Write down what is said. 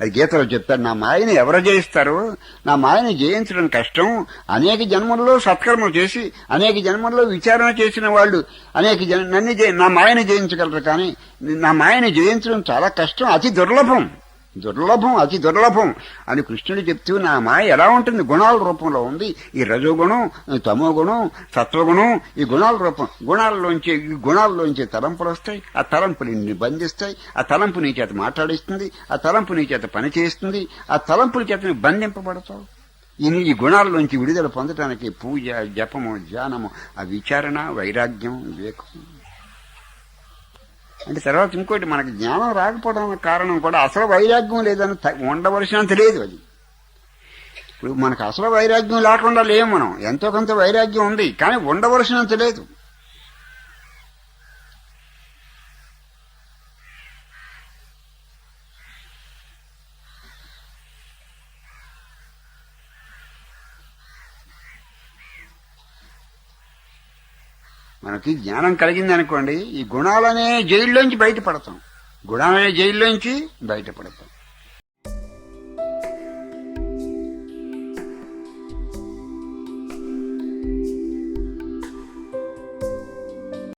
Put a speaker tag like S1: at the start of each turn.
S1: అది గీతలో చెప్తాడు నా మాయని ఎవరు జయిస్తారు? నా మాయని జయించడం కష్టం. అనేక జన్మల్లో సత్కర్మలు చేసి అనేక జన్మల్లో విచారణ చేసిన వాళ్ళు అనేక నన్ను నా మాయని జయించగలరు కానీ నా మాయని జయించడం చాలా కష్టం అతి దుర్లభం. దుర్లభం అతి దుర్లభం అని కృష్ణుడు చెప్తూ నా మాయ ఎలా ఉంటుంది? గుణాల రూపంలో ఉంది. ఈ రజోగుణం ఈ తమో గుణం సత్వగుణం ఈ గుణాల రూపం. గుణాల్లోంచి ఈ గుణాల్లోంచి తలంపులు వస్తాయి. ఆ తలంపులు నిన్ను బంధిస్తాయి ఆ తలంపు నీ చేత మాట్లాడిస్తుంది. ఆ తలంపు నీ చేత పనిచేస్తుంది. ఆ తలంపుల చేత నువ్వు బంధింపబడతావు. ఈ ఈ గుణాల్లోంచి విడుదల పొందటానికి పూజ జపము ధ్యానము ఆ విచారణ వైరాగ్యం వివేకం అంటే తర్వాత ఇంకోటి మనకు జ్ఞానం రాకపోవడం కారణం కూడా అసలు వైరాగ్యం లేదని ఉండవలసిన ఉండవలసినంత లేదు అది. ఇప్పుడు మనకు అసలు వైరాగ్యం లేకుండా లేము మనం. ఎంతో కొంత వైరాగ్యం ఉంది కానీ ఉండవలసినంత లేదు. మనకి జ్ఞానం కలిగింది అనుకోండి ఈ గుణాలనే జైల్లోంచి బయటపడతాం. గుణాలనే జైల్లోంచి బయటపడతాం.